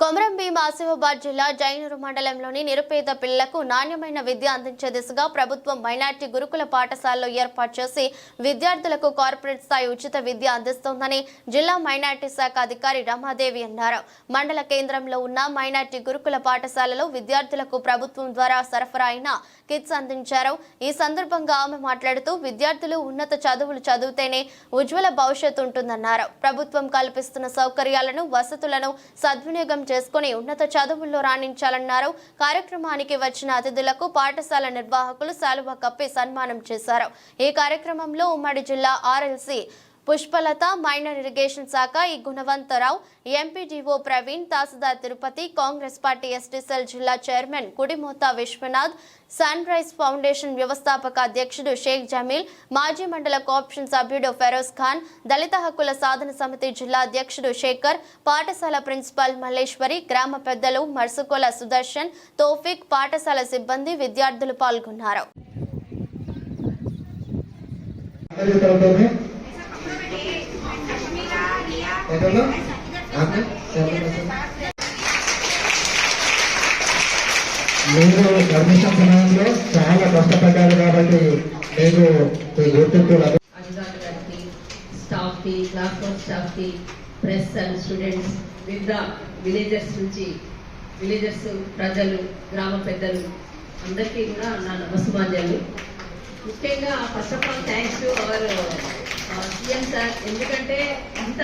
కొమరం భీం ఆసిఫాబాద్ జిల్లా జైనూరు మండలంలోని నిరుపేద పిల్లలకు నాణ్యమైన విద్య అందించే దిశగా ప్రభుత్వం మైనార్టీ గురుకుల పాఠశాలలో ఏర్పాటు చేసి విద్యార్థులకు కార్పొరేట్ స్థాయి ఉచిత విద్య అందిస్తోందని జిల్లా మైనార్టీ శాఖ అధికారి రమాదేవి అన్నారు. మండల కేంద్రంలో ఉన్న మైనార్టీ గురుకుల పాఠశాలలో విద్యార్థులకు ప్రభుత్వం ద్వారా సరఫరా అయిన కిట్స్ అందించారు. ఈ సందర్భంగా ఆమె మాట్లాడుతూ విద్యార్థులు ఉన్నత చదువులు చదివితేనే ఉజ్వల భవిష్యత్తు ఉంటుందన్నారు. ప్రభుత్వం కల్పిస్తున్న సౌకర్యాలను వసతులను సద్వినియోగం చేసుకుని ఉన్నత చదువుల్లో రాణించాలన్నారు. కార్యక్రమానికి వచ్చిన అతిథులకు పాఠశాల నిర్వాహకులు శాలువా కప్పి సన్మానం చేశారు. ఈ కార్యక్రమంలో ఉమ్మడి జిల్లా ఆర్ఎల్సీ పుష్పలత మైనర్ ఇరిగేషన్ శాఖ ఈ Gunavantharao MPDO Praveen tahsildar Tirupati Congress party ST జిల్లా chairman Kudimotha Vishwanath sunrise foundation వ్యవస్థాపక అధ్యక్షుడు షేక్ జమీల్ మాజీ మండల కోఆప్షన్ సభ్యుడు ఫెరోజ్ ఖాన్ దళిత హక్కుల సాధన సమితి జిల్లా అధ్యక్షుడు శేఖర్ పాఠశాల ప్రిన్సిపాల్ మల్లేశ్వరి గ్రామ పెద్దలు మర్సుకోల సుదర్శన్ తోఫిక్ పాఠశాల సిబ్బంది విద్యార్థులు పాల్గొన్నారు. ఎక్కడ ఆమె మీరు పర్మిషన్ సమయంలో చాలా కష్టపడ్డారు కాబట్టి మీరు ఈ గుర్తింపు లభి- అధికారులు గారికి స్టాఫ్కి క్లాస్ రూమ్ స్టాఫ్కి ప్రెస్ అండ్ స్టూడెంట్స్ వివిధ విలేజెస్ నుంచి విలేజెస్ ప్రజలు గ్రామ పెద్దలు అందరికీ కూడా నా నమస్మాంజలు ముఖ్యంగా first of all thanks to our CM sir ఎందుకంటే ఇంత